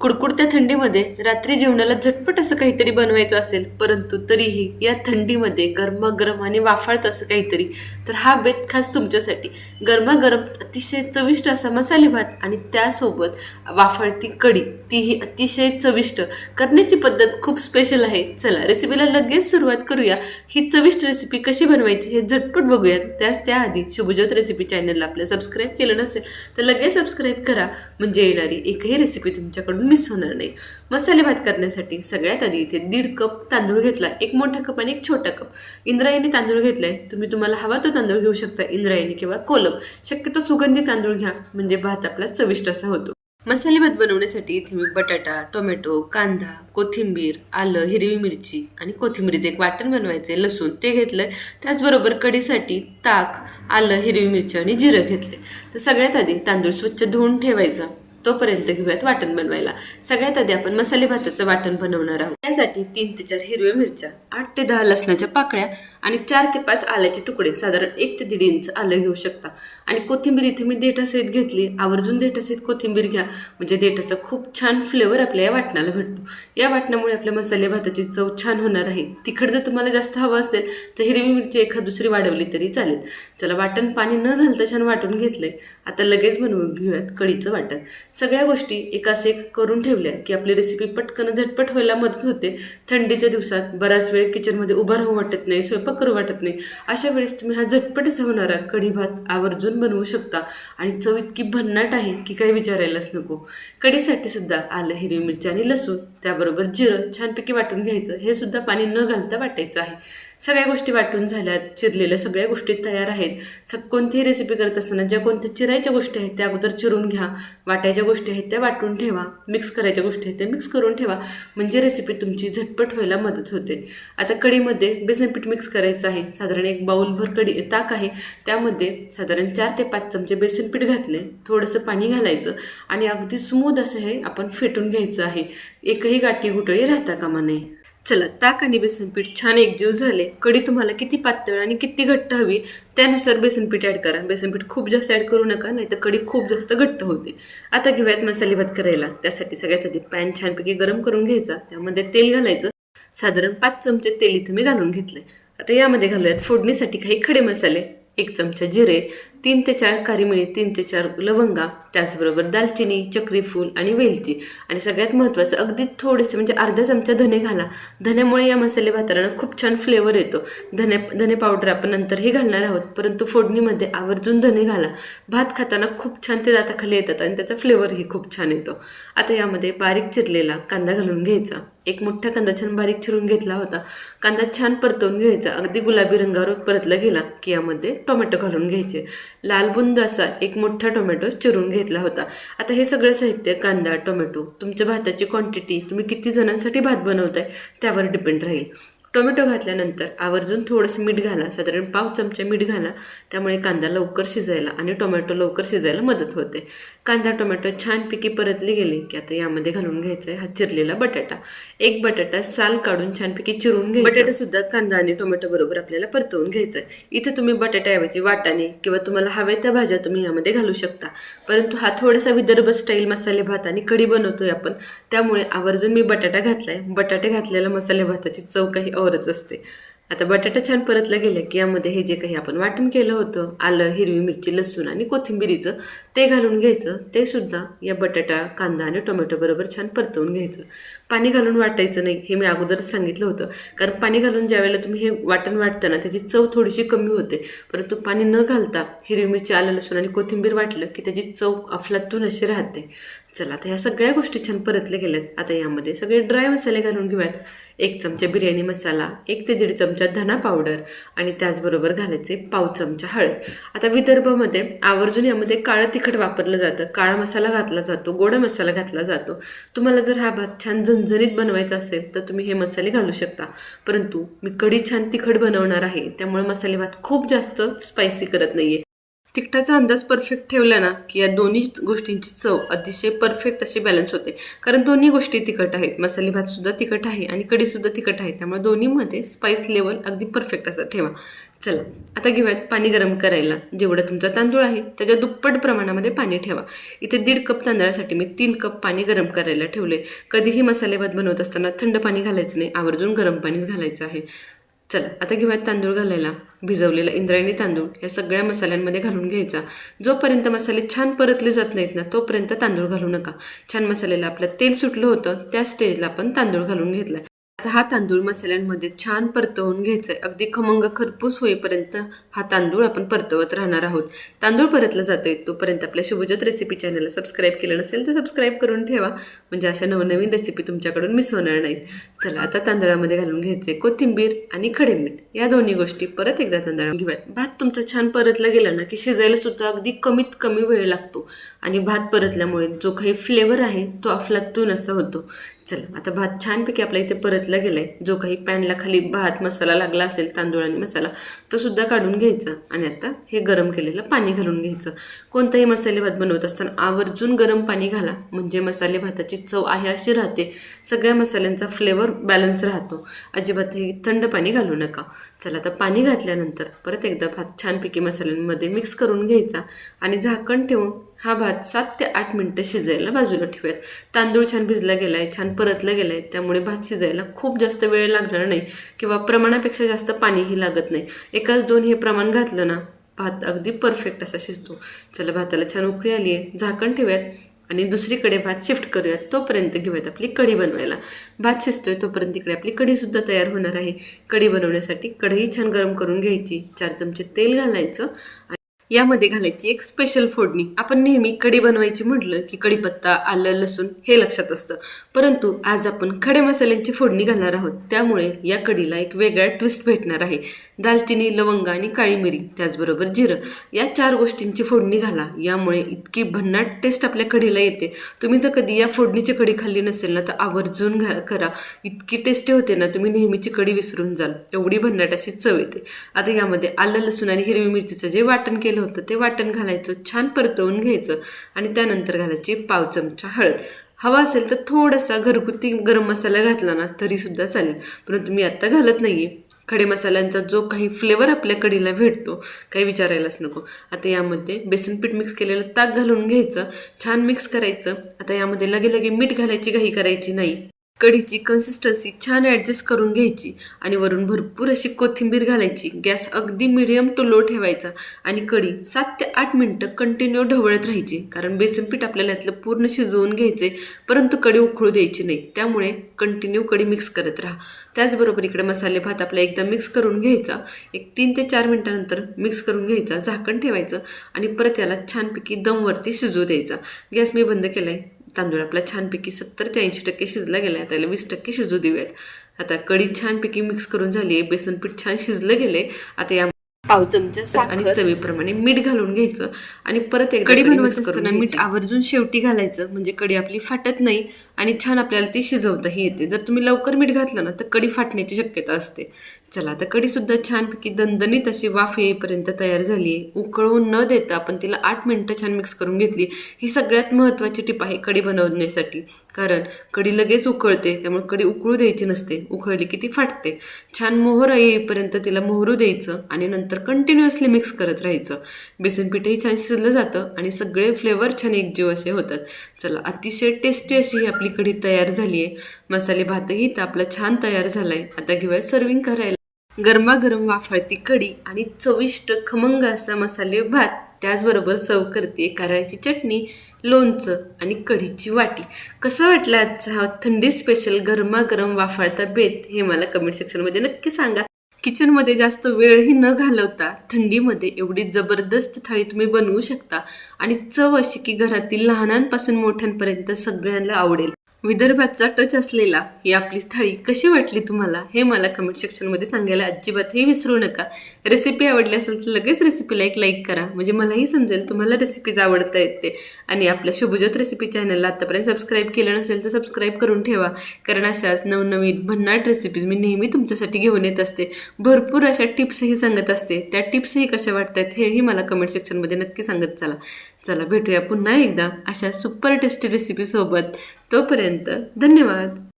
कुडकुडत्या थंडीमध्ये रात्री जेवणाला झटपट असं काहीतरी बनवायचं असेल परंतु तरीही या थंडीमध्ये गरमागरम आणि वाफाळत असं काहीतरी तर हा बेत खास तुमच्यासाठी. गरमागरम अतिशय चविष्ट असा मसाले भात आणि त्यासोबत वाफाळती कढी तीही अतिशय चविष्ट. करण्याची पद्धत खूप स्पेशल आहे. चला रेसिपीला लगेच सुरुवात करूया. ही चविष्ट रेसिपी कशी बनवायची हे झटपट बघूयात. त्याच त्याआधी शुभज्योत रेसिपी चॅनलला आपल्या सबस्क्राईब केलं नसेल तर लगेच सबस्क्राईब करा. म्हणजे येणारी एकही रेसिपी तुमच्याकडून मिस होणार नाही. मसाले भात करण्यासाठी सगळ्यात आधी इथे दीड कप तांदूळ घेतला. एक मोठा कप आणि एक छोटा कप. इंद्रायणी तांदूळ घेतलाय. तुम्ही तुम्हाला हवा तो तांदूळ घेऊ शकता. इंद्रायणी किंवा कोलम. शक्यतो सुगंधी तांदूळ घ्या. म्हणजे भात आपला चविष्ट असा होतो. मसाले भात बनवण्यासाठी इथे मी बटाटा टोमॅटो कांदा कोथिंबीर आलं हिरवी मिरची आणि कोथिंबीरीचं एक वाटण बनवायचे लसूण ते घेतलंय. त्याचबरोबर कढीसाठी ताक आलं हिरवी मिरची आणि जिरं घेतले तर सगळ्यात आधी तांदूळ स्वच्छ धुवून ठेवायचा. तोपर्यंत घेऊयात वाटण बनवायला. सगळ्यात आधी आपण मसाले भाताचं वाटण बनवणार आहोत. त्यासाठी तीन ते चार हिरव्या मिरच्या आठ ते दहा लसणाच्या पाकळ्या आणि चार ते पाच आल्याचे तुकडे. साधारण एक ते दीड इंच आलं घेऊ शकता. आणि कोथिंबीर इथे मी देठासहित घेतली. आवर्जून देठासहित कोथिंबीर घ्या. म्हणजे देठाचा खूप छान फ्लेवर आपल्या या वाटणाला भेटतो. या वाटणामुळे आपल्या मसाले भाताची चव छान होणार आहे. तिखट जर तुम्हाला जास्त हवं असेल तर हिरवी मिरची एखाद दुसरी वाढवली तरी चालेल. चला वाटण पाणी न घालता छान वाटून घेतलंय. आता लगेच बनवून घेऊयात कढीचं वाटण. सगळ्या गोष्टी एकास एक करून ठेवल्या की आपली रेसिपी पटकन झटपट व्हायला मदत होते. थंडीच्या दिवसात बराच वेळ किचनमध्ये उभं राहू वाटत नाही स्वयंपाक करू वाटत नाही. अशा वेळेस तुम्ही हा झटपट होणारा कढी भात आवर्जून बनवू शकता. आणि चव इतकी भन्नाट आहे की काही विचारायलाच नको. कढीसाठी सुद्धा आलं हिरवी मिरची आणि लसूण. त्याबरोबर जिरं छानपैकी वाटून घ्यायचं. हे सुद्धा पाणी न घालता वाटायचं आहे. सगळ्या गोष्टी वाटून झाल्यात चिरलेल्या सगळ्या गोष्टी तयार आहेत. स कोणतीही रेसिपी करत असताना ज्या कोणत्या चिरायच्या गोष्टी आहेत त्या अगोदर चिरून घ्या. वाटायच्या गोष्टी आहेत त्या वाटून ठेवा. मिक्स करायच्या गोष्टी आहेत त्या मिक्स करून ठेवा. म्हणजे रेसिपी तुमची झटपट व्हायला मदत होते. आता कढीमध्ये बेसन पीठ मिक्स करायचं आहे. साधारण एक बाऊलभर कढी ताक आहे. त्यामध्ये साधारण चार ते पाच चमचे बेसन पीठ घातले. थोडंसं पाणी घालायचं आणि अगदी स्मूद असं हे आपण फेटून घ्यायचं आहे. एक एकही गाठी गुटळी राहता कामा नये. चला ताक आणि बेसनपीठ छान एकजीव झाले. कढी तुम्हाला किती पातळ आणि किती घट्ट हवी त्यानुसार बेसनपीठ ॲड करा. बेसनपीठ खूप जास्त ॲड करू नका नाही तर कढी खूप जास्त घट्ट होते. आता घेऊयात मसाले भात करायला. त्यासाठी सगळ्यात आधी पॅन छानपैकी गरम करून घ्यायचा. त्यामध्ये तेल घालायचं. साधारण पाच चमचे तेल इथं मी घालून घेतले आता यामध्ये घालूयात फोडणीसाठी काही खडे मसाले. एक चमचा जिरे तीन ते चार काळी तीन ते चार लवंगा त्याचबरोबर दालचिनी चक्रीफूल आणि वेलची. आणि सगळ्यात महत्त्वाचं अगदी थोडेसे म्हणजे अर्धा चमचा धने घाला. धन्यामुळे या मसाले भाताला खूप छान फ्लेवर येतो. धने धने पावडर आपण नंतरही घालणार आहोत परंतु फोडणीमध्ये आवर्जून धने घाला. भात खाताना खूप छान ते दाताखाली येतात आणि त्याचा फ्लेवरही खूप छान येतो. आता यामध्ये बारीक चिरलेला कांदा घालून घ्यायचा. एक मोठा कांदा छान बारीक चिरून घेतला होता. कांदा छान परतवून घ्यायचा. अगदी गुलाबी रंगावर परतला गेला की यामध्ये टोमॅटो घालून घ्यायचे. लालबुंद असा एक मोठा टोमॅटो चिरून घेतला होता. आता हे सगळं साहित्य कांदा टोमॅटो तुमच्या भाताची क्वांटिटी तुम्ही किती जणांसाठी भात बनवताय त्यावर डिपेंड राहील. टोमॅटो घातल्यानंतर आवर्जून थोडंसं मीठ घाला. साधारण पाव चमचा मीठ घाला. त्यामुळे कांदा लवकर शिजायला आणि टोमॅटो लवकर शिजायला मदत होते. कांदा टोमॅटो छानपैकी परतले गेले की आता यामध्ये घालून घ्यायचा आहे हा चिरलेला बटाटा. एक बटाटा साल काढून छानपैकी चिरून घ्यायचा. बटाटा सुद्धा कांदा आणि टोमॅटो बरोबर आपल्याला परतवून घ्यायचा आहे इथे तुम्ही बटाट्याऐवजी वाटाणे किंवा तुम्हाला हव्या त्या भाज्या तुम्ही यामध्ये घालू शकता. परंतु हा थोडासा विदर्भ स्टाईल मसाले भात आणि कढी बनवतोय आपण. त्यामुळे आवर्जून मी बटाटा घातलाय. बटाटे घातलेल्या मसाले भाताची चव काही औरच असते. आता बटाटा छान परतला गेलं की यामध्ये हे जे काही आपण वाटण केलं होतं आलं हिरवी मिरची लसूण आणि कोथिंबिरीचं ते घालून घ्यायचं ते सुद्धा या बटाटा कांदा आणि टोमॅटोबरोबर छान परतवून घ्यायचं. पाणी घालून वाटायचं नाही हे मी अगोदरच सांगितलं होतं. कारण पाणी घालून ज्यावेळेला तुम्ही हे वाटण वाटताना त्याची चव थोडीशी कमी होते. परंतु पाणी न घालता हिरवी मिरची आलं लसूण आणि कोथिंबीर वाटलं की त्याची चव अफलातून अशी राहते. चला आता ह्या सगळ्या गोष्टी छान परतल्या गेल्यात. आता यामध्ये सगळे ड्राय मसाले घालून घेऊयात. एक चमचा बिर्याणी मसाला एक ते दीड चमचा धना पावडर आणि त्याचबरोबर घालायचे पाव चमचा हळद. आता विदर्भामध्ये आवर्जून यामध्ये काळं तिखट वापरलं जातं काळा मसाला घातला जातो गोडा मसाला घातला जातो. तुम्हाला जर हा भात छान झणझणीत बनवायचा असेल तर तुम्ही हे मसाले घालू शकता. परंतु मी कढी छान तिखट बनवणार आहे त्यामुळे मसाले भात खूप जास्त स्पायसी करत नाहीये. तिखटाचा अंदाज परफेक्ट ठेवला ना की या दोन्ही गोष्टींची चव अतिशय परफेक्ट अशी बॅलन्स होते. कारण दोन्ही गोष्टी तिखट आहेत मसाले भात सुद्धा तिखट आहे आणि कढीसुद्धा तिखट आहे त्यामुळे दोन्हीमध्ये स्पाईस लेवल अगदी परफेक्ट असं ठेवा. चला आता घेऊयात पाणी गरम करायला. जेवढं तुमचा तांदूळ आहे त्याच्या दुप्पट प्रमाणामध्ये पाणी ठेवा. इथे दीड कप तांदळासाठी मी तीन कप पाणी गरम करायला ठेवले. कधीही मसाले भात बनवत असताना थंड पाणी घालायचं नाही आवर्जून गरम पाणीच घालायचं आहे. चला आता घेऊयात तांदूळ घालायला. भिजवलेला इंद्रायणी तांदूळ या सगळ्या मसाल्यांमध्ये घालून घ्यायचा. जोपर्यंत मसाले छान परतले जात नाहीत ना तोपर्यंत तांदूळ घालू नका. छान मसाल्याला आपलं तेल सुटलं होतं त्या स्टेजला आपण तांदूळ घालून घेतला हा तांदूळ मसाल्यांमध्ये छान परतवून घ्यायचा आहे अगदी खमंग खरपूस होईपर्यंत हा तांदूळ आपण परतवत राहणार आहोत. तांदूळ परतला जातोय तोपर्यंत आपल्या शुभजत रेसिपी चॅनलला सबस्क्राईब केलं नसेल तर सबस्क्राईब करून ठेवा. म्हणजे अशा नवनवीन रेसिपी तुमच्याकडून मिस होणार नाहीत. चला आता तांदळामध्ये घालून घ्यायचे कोथिंबीर आणि खडे मीठ या दोन्ही गोष्टी परत एकदा तांदळा घेऊयात. भात तुमचा छान परतला गेला ना की शिजायला सुद्धा अगदी कमीत कमी वेळ लागतो. आणि भात परतल्यामुळे जो काही फ्लेवर आहे तो अफलातून असा होतो. चला आता भात छानपैकी आपल्या इथे परतला गेलाय. जो काही पॅनला खाली भात मसाला लागला असेल तांदूळ आणि मसाला तो सुद्धा काढून घ्यायचा. आणि आता हे गरम केलेलं पाणी घालून घ्यायचं. कोणताही मसाले भात बनवत असताना आवर्जून गरम पाणी घाला. म्हणजे मसाले भाताची चव आहे अशी राहते. सगळ्या मसाल्यांचा फ्लेवर बॅलन्स राहतो. अजिबातही थंड पाणी घालू नका. चला आता पाणी घातल्यानंतर परत एकदा भात छानपैकी मसाल्यांमध्ये मिक्स करून घ्यायचा. आणि झाकण ठेवून हा भात सात ते आठ मिनटं शिजायला बाजूला ठेवूयात. तांदूळ छान भिजला गेला आहे छान परतला गेला आहे त्यामुळे भात शिजायला खूप जास्त वेळ लागणार नाही किंवा प्रमाणापेक्षा जास्त पाणीही लागत नाही. एकाच दोन हे प्रमाण घातलं ना भात अगदी परफेक्ट असा शिजतो. चला भाताला छान उकळी आली आहे झाकण ठेवूयात आणि दुसरीकडे भात शिफ्ट करूयात. तोपर्यंत घेऊयात आपली कढी बनवायला. भात शिजतोय तोपर्यंत इकडे आपली कढीसुद्धा तयार होणार आहे. कढी बनवण्यासाठी कढई छान गरम करून घ्यायची चार चमचे तेल घालायचं आणि यामध्ये घालायची एक स्पेशल फोडणी. आपण नेहमी कढी बनवायची म्हटलं की कढीपत्ता आलं लसूण हे लक्षात असतं. परंतु आज आपण खडे मसाल्यांची फोडणी घालणार आहोत. त्यामुळे या कढीला एक वेगळा ट्विस्ट भेटणार आहे. दालचिनी लवंग आणि काळी मिरी त्याचबरोबर जिरं. या चार गोष्टींची फोडणी घाला. यामुळे इतकी भन्नाट टेस्ट आपल्या कढीला येते. तुम्ही जर कधी या फोडणीची कढी खाल्ली नसेल ना तर आवर्जून घा करा. इतकी टेस्टी होते ना तुम्ही नेहमीची कढी विसरून जाल. एवढी भन्नाट अशी चव येते. आता यामध्ये आलं लसूण आणि हिरवी मिरचीचं जे वाटण केलं होतं ते वाटण घालायचं छान परतवून घ्यायचं आणि त्यानंतर घालायची पाव चमचा हळद. हवा असेल तर थोडासा घरगुती गरम मसाला घातला ना तरीसुद्धा चालेल. परंतु मी आत्ता घालत नाही आहे खडे मसाल्यांचा जो काही फ्लेवर आपल्या कढीला भेटतो काही विचारायलाच नको. आता यामध्ये बेसन पीठ मिक्स केलेलं ताक घालून घ्यायचं छान मिक्स करायचं. आता यामध्ये लगे लगे मीठ घालायची घाई करायची नाही. कढीची कन्सिस्टन्सी छान ॲडजस्ट करून घ्यायची आणि वरून भरपूर अशी कोथिंबीर घालायची. गॅस अगदी मिडियम टू लो ठेवायचा आणि कढी सात ते आठ मिनटं कंटिन्यू ढवळत राहायची. कारण बेसन पीठ आपल्याला यातलं पूर्ण शिजवून घ्यायचे परंतु कढी उखळू द्यायची नाही. त्यामुळे कंटिन्यू कढी मिक्स करत राहा. त्याचबरोबर इकडे मसाले भात आपला एकदा मिक्स करून घ्यायचा. एक तीन ते चार मिनटानंतर मिक्स करून घ्यायचा झाकण ठेवायचं आणि परत याला छानपैकी दमवरती शिजू द्यायचा. गॅस मी बंद केला आहे तांदूळ आपला छानपैकी सत्तर ते ऐंशी टक्के शिजला गेला आहे त्याला वीस टक्के शिजू देऊयात. आता कढी छानपैकी मिक्स करून झाली आहे बेसन पीठ छान शिजलं गेले आता या पाव चमचा आणि चवीप्रमाणे मीठ घालून घ्यायचं आणि परत एक कढी असताना मीठ आवर्जून शेवटी घालायचं म्हणजे कढी आपली फाटत नाही. आणि छान आपल्याला ती शिजवताही येते. जर तुम्ही लवकर मीठ घातलं ना तर कढी फाटण्याची शक्यता असते. चला आता कढीसुद्धा छानपैकी दणदणीत अशी वाफ येईपर्यंत तयार झाली आहे उकळवून न देता आपण तिला आठ मिनटं छान मिक्स करून घेतली. ही सगळ्यात महत्त्वाची टिप आहे कढी बनवण्यासाठी. कारण कढी लगेच उकळते त्यामुळे कढी उकळू द्यायची नसते. उकळली की ती फाटते. छान मोहर येईपर्यंत तिला मोहरू द्यायचं आणि नंतर कंटिन्युअसली मिक्स करत राहायचं. बेसन पीठही छान शिजलं जातं आणि सगळे फ्लेवर छान एकजीव असे होतात. चला अतिशय टेस्टी अशी ही आपली कढी तयार झाली आहे मसाले भातही तर आपला छान तयार झाला आहे आता घेऊया सर्विंग करायला. गरमागरम वाफाळती कढी आणि चविष्ट खमंग असा मसाले भात. त्याचबरोबर सर्व करते कारळ्याची चटणी लोणचं आणि कढीची वाटी. कसं वाटलं आजचा हा थंडी स्पेशल गरमागरम वाफाळता बेत? हे मला कमेंट सेक्शनमध्ये नक्की सांगा. किचनमध्ये जास्त वेळही न घालवता थंडीमध्ये एवढी जबरदस्त थाळी तुम्ही बनवू शकता. आणि चव अशी की घरातील लहानांपासून मोठ्यांपर्यंत सगळ्यांना आवडेल. विदर्भाचा टच असलेला ही आपली थाळी कशी वाटली तुम्हाला? हे मला कमेंट सेक्शनमध्ये सांगायला अजिबातही विसरू नका. रेसिपी आवडली असेल तर लगेच रेसिपीला एक लाईक करा. म्हणजे मलाही समजेल तुम्हाला रेसिपीज आवडता येते आणि आपल्या शुभज्योत रेसिपी चॅनलला आतापर्यंत सबस्क्राईब केलं नसेल तर सबस्क्राईब करून ठेवा. कारण अशाच नवनवीन भन्नाट रेसिपीज मी नेहमी तुमच्यासाठी घेऊन येत असते. भरपूर अशा टिप्सही सांगत असते. त्या टिप्सही कशा वाटतात हेही मला कमेंट सेक्शनमध्ये नक्की सांगत चला. चला भेटूया पुन्हा एकदा अशा सुपर टेस्टी रेसिपीसोबत तोपर्यंत धन्यवाद.